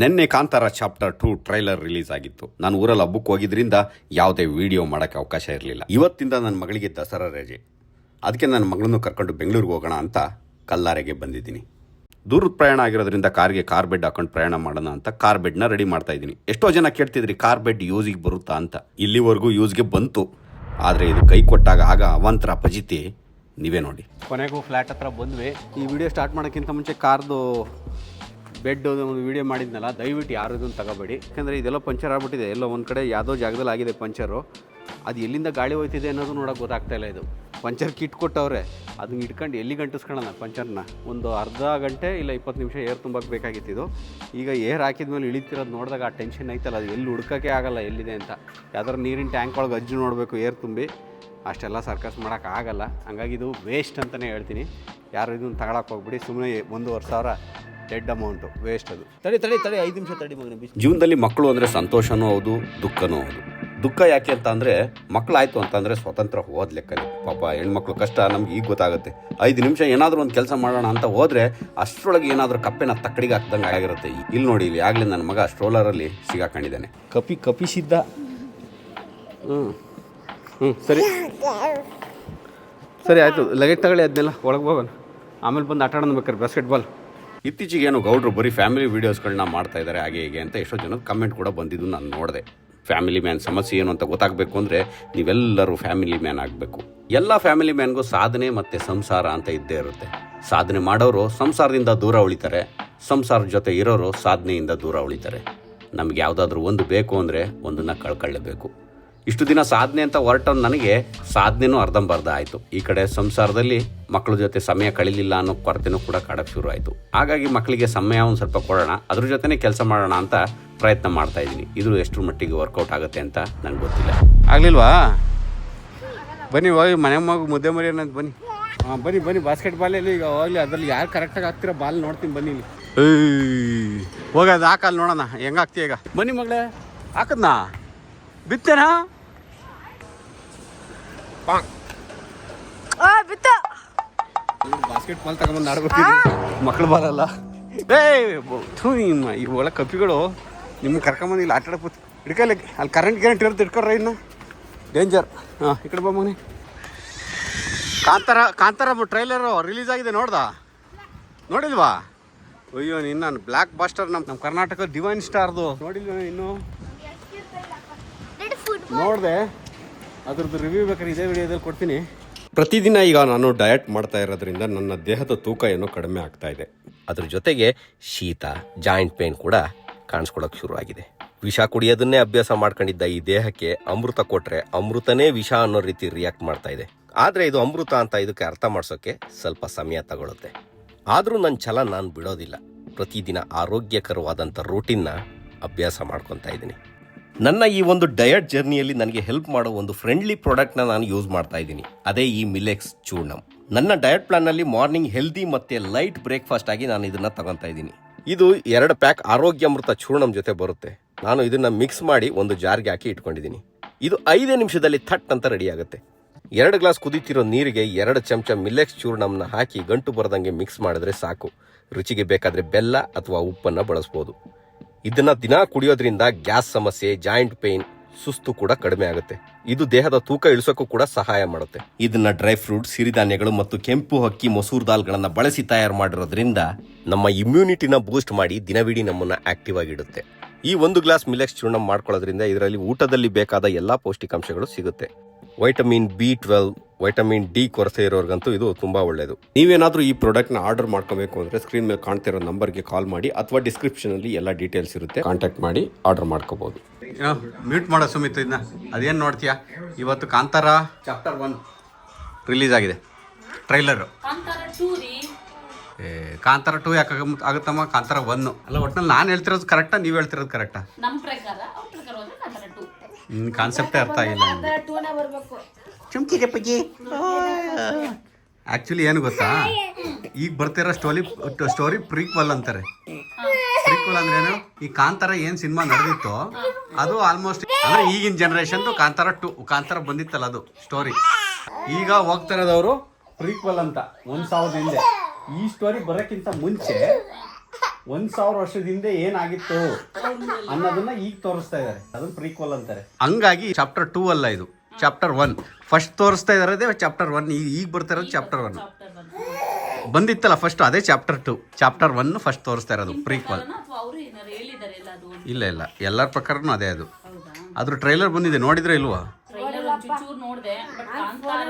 ನಿನ್ನೆ Kantara chapter two trailer release ಆಗಿತ್ತು. ನಾನು ಊರಲ್ಲಿ ಹಬ್ಬಕ್ಕೆ ಹೋಗಿದ್ರಿಂದ ಯಾವುದೇ ವಿಡಿಯೋ ಮಾಡೋಕ್ಕೆ ಅವಕಾಶ ಇರಲಿಲ್ಲ. ಇವತ್ತಿಂದ ನನ್ನ ಮಗಳಿಗೆ ದಸರಾ ರಜೆ. ಅದಕ್ಕೆ ನನ್ನ ಮಗಳನ್ನು ಕರ್ಕೊಂಡು ಬೆಂಗಳೂರಿಗೆ ಹೋಗೋಣ ಅಂತ ಕಲ್ಲಾರೆಗೆ ಬಂದಿದ್ದೀನಿ. ದೂರದ ಪ್ರಯಾಣ ಆಗಿರೋದ್ರಿಂದ ಕಾರ್ಗೆ ಕಾರ್ ಬೆಡ್ ಹಾಕೊಂಡು ಪ್ರಯಾಣ ಮಾಡೋಣ ಅಂತ ಕಾರ್ ಬೆಡ್ನ ರೆಡಿ ಮಾಡ್ತಾ ಇದ್ದೀನಿ. ಎಷ್ಟೋ ಜನ ಕೇಳ್ತಿದ್ರಿ ಕಾರ್ ಬೆಡ್ ಯೂಸಿಗೆ ಬರುತ್ತಾ ಅಂತ. ಇಲ್ಲಿವರೆಗೂ ಯೂಸ್ಗೆ ಬಂತು. ಆದರೆ ಇದು ಕೈ ಕೊಟ್ಟಾಗ ಆಗ ಅವಾಂತರ ಪಜಿತಿ ನೀವೇ ನೋಡಿ. ಕೊನೆಗೂ ಫ್ಲ್ಯಾಟ್ ಹತ್ರ ಬಂದ್ವಿ. ಈ ವಿಡಿಯೋ ಸ್ಟಾರ್ಟ್ ಮಾಡೋಕ್ಕಿಂತ ಮುಂಚೆ ಕಾರ್ದು ಬೆಡ್ ಒಂದು ವಿಡಿಯೋ ಮಾಡಿದ್ನಲ್ಲ, ದಯವಿಟ್ಟು ಯಾರು ಇದನ್ನು ತಗೋಬೇಡಿ. ಯಾಕಂದರೆ ಇದೆಲ್ಲ ಪಂಚರ್ ಆಗ್ಬಿಟ್ಟಿದೆ. ಎಲ್ಲೋ ಒಂದು ಕಡೆ ಯಾವುದೋ ಜಾಗದಲ್ಲಿ ಆಗಿದೆ ಪಂಚರು ಅದು ಎಲ್ಲಿಂದ ಗಾಳಿ ಹೋಯ್ತಿದೆ ಅನ್ನೋದು ನೋಡೋಕೆ ಗೊತ್ತಾಗ್ತಾ ಇಲ್ಲ ಇದು. ಪಂಚರ್ ಕಿಟ್ ಕೊಟ್ಟವ್ರೆ. ಅದನ್ನ ಇಟ್ಕೊಂಡು ಎಲ್ಲಿ ಗಂಟಿಸ್ಕೊಳ್ಳೋಣ ಪಂಚರ್ನ ಒಂದು ಅರ್ಧ ಗಂಟೆ ಇಲ್ಲ ಇಪ್ಪತ್ತು ನಿಮಿಷ ಏರ್ ತುಂಬಕ್ಕೆ ಬೇಕಾಗಿತ್ತು ಇದು. ಈಗ ಏರ್ ಹಾಕಿದ್ಮೇಲೆ ಇಳಿತಿರೋದು ನೋಡಿದಾಗ ಆ ಟೆನ್ಷನ್ ಐತಲ್ಲ, ಅದು ಎಲ್ಲಿ ಹುಡ್ಕೋಕ್ಕೆ ಆಗಲ್ಲ, ಎಲ್ಲಿದೆ ಅಂತ. ಯಾವ್ದಾರು ನೀರಿನ ಟ್ಯಾಂಕ್ ಒಳಗೆ ಅಜ್ಜು ನೋಡಬೇಕು ಏರ್ ತುಂಬಿ. ಅಷ್ಟೆಲ್ಲ ಸರ್ಕಸ್ ಮಾಡೋಕ್ಕಾಗಲ್ಲ ಹಂಗಾಗಿ ಇದು ವೇಸ್ಟ್ ಅಂತಲೇ ಹೇಳ್ತೀನಿ. ಯಾರು ಇದನ್ನು ತಗೊಳಕ್ಕೆ ಹೋಗ್ಬಿಡಿ. ಸುಮ್ಮನೆ ಒಂದೂವರೆ ಸಾವಿರ ಡೆಡ್ ಅಮೌಂಟು ವೇಸ್ಟ್ ಅದು. ತಡಿ ತಡಿ ತಡಿ ಐದು ನಿಮಿಷ ತಡಿ ಮಗನ ಜೀವನದಲ್ಲಿ ಮಕ್ಕಳು ಅಂದರೆ ಸಂತೋಷನೂ ಹೌದು ದುಃಖನೂ ಹೌದು. ದುಃಖ ಯಾಕೆ ಅಂತ ಅಂದರೆ ಮಕ್ಕಳಾಯ್ತು ಅಂತಂದರೆ ಸ್ವತಂತ್ರ ಹೋದ ಲೆಕ್ಕನೇ. ಪಾಪ ಹೆಣ್ಮಕ್ಳು ಕಷ್ಟ ನಮ್ಗೆ ಈಗ ಗೊತ್ತಾಗುತ್ತೆ. ಐದು ನಿಮಿಷ ಏನಾದರೂ ಒಂದು ಕೆಲಸ ಮಾಡೋಣ ಅಂತ ಹೋದರೆ ಅಷ್ಟರೊಳಗೆ ಏನಾದರೂ ಕಪ್ಪೆನ ತಕ್ಕಡಿಗೆ ಹಾಕ್ದಂಗೆ ಆಗಿರುತ್ತೆ. ಇಲ್ಲಿ ನೋಡಿ ಇಲ್ಲಿ ಆಗಲಿ ನನ್ನ ಮಗ ಸ್ಟ್ರೋಲರಲ್ಲಿ ಸಿಗಾಕೊಂಡಿದ್ದಾನೆ. ಕಪಿ ಕಪಿಸಿದ್ದ ಹ್ಞೂ ಹ್ಞೂ ಸರಿ. ಸರಿ ಆಯಿತು. ಲಗೇಜ್ ತಗೊಳ್ಳಿ ಅದನ್ನೆಲ್ಲ ಒಳಗೆ ಹೋಗೋಣ. ಆಮೇಲೆ ಬಂದು ಆಟ ಆಡೋಣ ಬೇಕಾದ್ರೆ ಬಾಸ್ಕೆಟ್ಬಾಲ್ ಇತ್ತೀಚೆಗೆ ಏನು ಗೌಡ್ರು ಬರೀ ಫ್ಯಾಮಿಲಿ ವೀಡಿಯೋಸ್ಗಳನ್ನ ಮಾಡ್ತಾ ಇದ್ದಾರೆ ಹಾಗೆ ಹೀಗೆ ಅಂತ ಎಷ್ಟೋ ಜನದ ಕಮೆಂಟ್ ಕೂಡ ಬಂದಿದ್ದು ನಾನು ನೋಡಿದೆ. ಫ್ಯಾಮಿಲಿ ಮ್ಯಾನ್ ಸಮಸ್ಯೆ ಏನು ಅಂತ ಗೊತ್ತಾಗಬೇಕು ಅಂದರೆ ನೀವೆಲ್ಲರೂ ಫ್ಯಾಮಿಲಿ ಮ್ಯಾನ್ ಆಗಬೇಕು. ಎಲ್ಲ ಫ್ಯಾಮಿಲಿ ಮ್ಯಾನ್ಗೂ ಸಾಧನೆ ಮತ್ತು ಸಂಸಾರ ಅಂತ ಇದ್ದೇ ಇರುತ್ತೆ. ಸಾಧನೆ ಮಾಡೋರು ಸಂಸಾರದಿಂದ ದೂರ ಉಳಿತಾರೆ ಸಂಸಾರದ ಜೊತೆ ಇರೋರು ಸಾಧನೆಯಿಂದ ದೂರ ಉಳಿತಾರೆ. ನಮ್ಗೆ ಯಾವುದಾದ್ರೂ ಒಂದು ಬೇಕು ಅಂದರೆ ಒಂದನ್ನು ಕಳ್ಕೊಳ್ಳೇಬೇಕು. ಇಷ್ಟು ದಿನ ಸಾಧನೆ ಅಂತ ಹೊರಟ ನನಗೆ ಸಾಧನೆನೂ ಅರ್ಧಂಬರ್ಧ ಆಯಿತು. ಈ ಕಡೆ ಸಂಸಾರದಲ್ಲಿ ಮಕ್ಕಳ ಜೊತೆ ಸಮಯ ಕಳೀಲಿಲ್ಲ ಅನ್ನೋ ಕೊರತೆನೂ ಕೂಡ ಕಾಡಕ್ಕೆ ಶುರು ಆಯಿತು. ಹಾಗಾಗಿ ಮಕ್ಕಳಿಗೆ ಸಮಯ ಒಂದು ಸ್ವಲ್ಪ ಕೊಡೋಣ ಅದ್ರ ಜೊತೆನೇ ಕೆಲಸ ಮಾಡೋಣ ಅಂತ ಪ್ರಯತ್ನ ಮಾಡ್ತಾ ಇದ್ದೀನಿ. ಇದು ಎಷ್ಟರ ಮಟ್ಟಿಗೆ ವರ್ಕೌಟ್ ಆಗುತ್ತೆ ಅಂತ ನನಗೆ ಗೊತ್ತಿಲ್ಲ. ಆಗಲಿಲ್ವಾ? ಬನ್ನಿ ಹೋಗಿ ಮನೆ ಮಗು ಮುದ್ದೆ ಮರಿ ಅನ್ನೋದು ಬನ್ನಿ. ಹಾಂ ಬನ್ನಿ ಬನ್ನಿ ಬಾಸ್ಕೆಟ್ ಬಾಲಲ್ಲಿ ಈಗ ಹೋಗ್ಲಿ ಅದ್ರಲ್ಲಿ ಯಾರು ಕರೆಕ್ಟಾಗಿ ಹಾಕ್ತಿರೋ ಬಾಲ್ ನೋಡ್ತೀನಿ ಬನ್ನಿ ಇಲ್ಲಿ. ಹೋಗೋದು ಹಾಕಲ್ಲ ನೋಡೋಣ. ಹೆಂಗೆ ಹಾಕ್ತೀಯ ಈಗ? ಬನ್ನಿ ಮಗಳೇ. ಹಾಕದ್ನಾ? ಬಿತ್ತೇನಾ? ಆ ಬಿತ್ತ ಬಾಸ್ಕೆಟ್ ಬಾಲ್ ತಗೊಂಬಂದು ಆಡ್ಬೇಕು ಮಕ್ಕಳು ಬಾಲಲ್ಲ ಏ ಥೂ ನಿಮ್ಮ ಈ ಒಳ ಕಪ್ಪಿಗಳು ನಿಮ್ಗೆ ಕರ್ಕೊಂಬಂದು ಇಲ್ಲಿ ಆಟ ಆಡಕ್ಕೆ ಹಿಡ್ಕಲ್ಲ ಅಲ್ಲಿ ಕರೆಂಟ್ ಗ್ಯಾರಂಟಿ ಇರುತ್ತೆ ಇಟ್ಕೊಳ್ರ ಇನ್ನು. ಡೇಂಜರ್ ಹಾಂ ಈ ಕಡೆ ಬಾ ಮನೆ. ಕಾಂತಾರ ಕಾಂತಾರ ಟ್ರೈಲರು ರಿಲೀಸ್ ಆಗಿದೆ ನೋಡ್ದ? ನೋಡಿಲ್ವಾ? ಅಯ್ಯೋ ನಿನ್ನ ನಾನು ಬ್ಲ್ಯಾಕ್ ಬಾಸ್ಟರ್ ನಮ್ಮ ನಮ್ಮ ಕರ್ನಾಟಕ ಡಿವೈನ್ ಸ್ಟಾರ್ದು ನೋಡಿಲ್ವ ಇನ್ನು? ನೋಡಿದೆ. ಅದ್ರದ್ದು ರಿವ್ಯೂ ಬೇಕಾದ್ರೆ ಇದೇ ವಿಡಿಯೋದಲ್ಲಿ ಕೊಡ್ತೀನಿ. ಪ್ರತಿದಿನ ಈಗ ನಾನು ಡಯಟ್ ಮಾಡ್ತಾ ಇರೋದ್ರಿಂದ ನನ್ನ ದೇಹದ ತೂಕ ಏನೋ ಕಡಿಮೆ ಆಗ್ತಾ ಇದೆ. ಅದ್ರ ಜೊತೆಗೆ ಶೀತ ಜಾಯಿಂಟ್ ಪೇನ್ ಕೂಡ ಕಾಣಿಸ್ಕೊಳ್ಳೋಕೆ ಶುರು ಆಗಿದೆ ವಿಷ ಕುಡಿಯೋದನ್ನೇ ಅಭ್ಯಾಸ ಮಾಡ್ಕೊಂಡಿದ್ದ ಈ ದೇಹಕ್ಕೆ ಅಮೃತ ಕೊಟ್ಟರೆ ಅಮೃತನೇ ವಿಷ ಅನ್ನೋ ರೀತಿ ರಿಯಾಕ್ಟ್ ಮಾಡ್ತಾ ಇದೆ. ಆದ್ರೆ ಇದು ಅಮೃತ ಅಂತ ಇದಕ್ಕೆ ಅರ್ಥ ಮಾಡಿಸೋಕ್ಕೆ ಸ್ವಲ್ಪ ಸಮಯ ತಗೊಳುತ್ತೆ. ಆದ್ರೂ ನನ್ನ ಛಲ ನಾನು ಬಿಡೋದಿಲ್ಲ. ಪ್ರತಿದಿನ ಆರೋಗ್ಯಕರವಾದಂಥ ರೂಟೀನ್ನ ಅಭ್ಯಾಸ ಮಾಡ್ಕೊತಾ ಇದ್ದೀನಿ. ನನ್ನ ಈ ಒಂದು ಡಯಟ್ ಜರ್ನಿಯಲ್ಲಿ ನನಗೆ ಹೆಲ್ಪ್ ಮಾಡೋ ಒಂದು ಫ್ರೆಂಡ್ಲಿ ಪ್ರಾಡಕ್ಟ್ನ ನಾನು ಯೂಸ್ ಮಾಡ್ತಾ ಇದ್ದೀನಿ. ಅದೇ ಈ ಮಿಲೆಕ್ಸ್ ಚೂರ್ಣಂ. ನನ್ನ ಡಯಟ್ ಪ್ಲಾನ್ನಲ್ಲಿ ಮಾರ್ನಿಂಗ್ ಹೆಲ್ದಿ ಮತ್ತೆ ಲೈಟ್ ಬ್ರೇಕ್ಫಾಸ್ಟ್ ಆಗಿ ನಾನು ಇದನ್ನ ತಗೊತಾ ಇದ್ದೀನಿ. ಇದು ಎರಡು ಪ್ಯಾಕ್ ಆರೋಗ್ಯಾಮೃತ ಚೂರ್ಣಂ ಜೊತೆ ಬರುತ್ತೆ. ನಾನು ಇದನ್ನ ಮಿಕ್ಸ್ ಮಾಡಿ ಒಂದು ಜಾರ್ಗೆ ಹಾಕಿ ಇಟ್ಕೊಂಡಿದ್ದೀನಿ. ಇದು ಐದೇ ನಿಮಿಷದಲ್ಲಿ ಥಟ್ ಅಂತ ರೆಡಿ ಆಗುತ್ತೆ. ಎರಡು ಗ್ಲಾಸ್ ಕುದೀತಿರೋ ನೀರಿಗೆ ಎರಡು ಚಮಚ ಮಿಲೆಕ್ಸ್ ಚೂರ್ಣಂನ ಹಾಕಿ ಗಂಟು ಬರದಂಗೆ ಮಿಕ್ಸ್ ಮಾಡಿದ್ರೆ ಸಾಕು. ರುಚಿಗೆ ಬೇಕಾದರೆ ಬೆಲ್ಲ ಅಥವಾ ಉಪ್ಪನ್ನು ಬಳಸ್ಬೋದು. ಇದನ್ನ ದಿನಾ ಕುಡಿಯೋದ್ರಿಂದ ಗ್ಯಾಸ್ ಸಮಸ್ಯೆ, ಜಾಯಿಂಟ್ ಪೇನ್ ಸುಸ್ತು ಕೂಡ ಕಡಿಮೆ ಆಗುತ್ತೆ. ಇದು ದೇಹದ ತೂಕ ಇಳಿಸೋಕ್ಕೂ ಕೂಡ ಸಹಾಯ ಮಾಡುತ್ತೆ. ಇದನ್ನ ಡ್ರೈ ಫ್ರೂಟ್ ಸಿರಿಧಾನ್ಯಗಳು ಮತ್ತು ಕೆಂಪು ಹಕ್ಕಿ ಮಸೂರ್ ದಾಲ್ಗಳನ್ನ ಬಳಸಿ ತಯಾರು ಮಾಡಿರೋದ್ರಿಂದ ನಮ್ಮ ಇಮ್ಯುನಿಟಿನ ಬೂಸ್ಟ್ ಮಾಡಿ ದಿನವಿಡೀ ನಮ್ಮನ್ನ ಆಕ್ಟಿವ್ ಆಗಿಡುತ್ತೆ. ಈ ಒಂದು ಗ್ಲಾಸ್ ಮಿಲೆಕ್ಸ್ ಚೂರ್ಣ ಮಾಡ್ಕೊಳ್ಳೋದ್ರಿಂದ ಇದರಲ್ಲಿ ಊಟದಲ್ಲಿ ಬೇಕಾದ ಎಲ್ಲಾ ಪೌಷ್ಟಿಕಾಂಶಗಳು ಸಿಗುತ್ತೆ. Vitamin B twelve vitamin D ಕೊರತೆ ಇರೋರ್ಗಂತೂ ಇದು ತುಂಬಾ ಒಳ್ಳೆಯದು ನೀವೇನಾದರೂ ಈ ಪ್ರಾಡಕ್ಟ್ನ ಆರ್ಡರ್ ಮಾಡ್ಕೋಬೇಕು ಅಂದರೆ ಸ್ಕ್ರೀನ್ ಮೇಲೆ ಕಾಣ್ತಿರೋ ನಂಬರ್ಗೆ ಕಾಲ್ ಮಾಡಿ ಅಥವಾ ಡಿಸ್ಕ್ರಿಪ್ಷನಲ್ಲಿ ಎಲ್ಲ ಡೀಟೇಲ್ಸ್ ಇರುತ್ತೆ ಕಾಂಟ್ಯಾಕ್ಟ್ ಮಾಡಿ ಆರ್ಡರ್ ಮಾಡ್ಕೋಬೋದು. ಮ್ಯೂಟ್ ಮಾಡೋ ಸುಮಿತ್ ಇದನ್ನ ಅದೇನು ನೋಡ್ತೀಯಾ? ಇವತ್ತು ಕಾಂತಾರ ಚಾಪ್ಟರ್ ಒನ್ ರಿಲೀಸ್ ಆಗಿದೆ. ಟ್ರೈಲರು ಕಾಂತಾರ ಟೂ ರೀ. ಏ ಕಾಂತಾರ ಟೂ ಯಾಕೆ ಆಗುತ್ತಮ್ಮ? ಕಾಂತಾರ ಒನ್ ಅಲ್ಲ ಒಟ್ನಲ್ಲಿ ನಾನು ಹೇಳ್ತಿರೋದು ಕರೆಕ್ಟಾ ನೀವು ಹೇಳ್ತಿರೋದು ಕರೆಕ್ಟಾ ಕಾನ್ಸೆಪ್ಟೇ ಅರ್ಥ ಆಗಿಲ್ಲ ಟೂನೇ ಬರ್ಬೇಕು ಆಕ್ಚುಲಿ ಏನು ಗೊತ್ತಾ? ಈಗ ಬರ್ತಿರೋ ಸ್ಟೋರಿ ಸ್ಟೋರಿ ಪ್ರೀಕ್ವಲ್ ಅಂತಾರೆ. ಪ್ರೀಕ್ವಲ್ ಅಂದ್ರೆ ಏನು? ಈ ಕಾಂತಾರ ಏನ್ ಸಿನಿಮಾ ನಡೆದಿತ್ತು, ಅದು ಆಲ್ಮೋಸ್ಟ್ ಅಂದ್ರೆ ಈಗಿನ ಜನ್ರೇಷನ್ದು ಕಾಂತಾರ ಟು ಕಾಂತಾರ ಬಂದಿತ್ತಲ್ಲ ಅದು ಸ್ಟೋರಿ ಈಗ ಹೋಗ್ತಾ ಇರೋದವರು ಪ್ರೀಕ್ವಲ್ ಅಂತ, ಒಂದ್ ಸಾವಿರದ ಹಿಂದೆ. ಈ ಸ್ಟೋರಿ ಬರೋಕ್ಕಿಂತ ಮುಂಚೆ ಒಂದ್ ಸಾವಿರ ವರ್ಷದ ಹಿಂದೆ ಏನಾಗಿತ್ತು ಅನ್ನೋದನ್ನ ಈಗ ತೋರಿಸ್ತಾ ಇದ್ದಾರೆ ಅದನ್ನ ಪ್ರೀಕ್ವಲ್ ಅಂತಾರೆ. ಹಂಗಾಗಿ ಚಾಪ್ಟರ್ ಟೂ ಅಲ್ಲ ಇದು. ಚಾಪ್ಟರ್ ಒನ್ ಫಸ್ಟ್ ತೋರಿಸ್ತಾ ಇದಾರೆ ಚಾಪ್ಟರ್ ಒನ್ ಈಗ ಈಗ ಬರ್ತಾ ಇರೋದು ಚಾಪ್ಟರ್ ಒನ್ ಬಂದಿತ್ತಲ್ಲ ಫಸ್ಟ್ ಅದೇ chapter two chapter one first ತೋರಿಸ್ತಾ ಇರೋದು ಪ್ರೀಕ್ವಲ್ ಇಲ್ಲ ಇಲ್ಲ. ಎಲ್ಲರ ಪ್ರಕಾರನೂ ಅದೇ ಅದು. ಹೌದಾ? ಅದ್ರ ಟ್ರೈಲರ್ ಬಂದಿದೆ ನೋಡಿದ್ರೆ ಇಲ್ವಾ? ಟ್ರೈಲರ್ ಒಂಚೂರು ನೋಡಿದೆ ಬಟ್ ಕಾಂತಾರ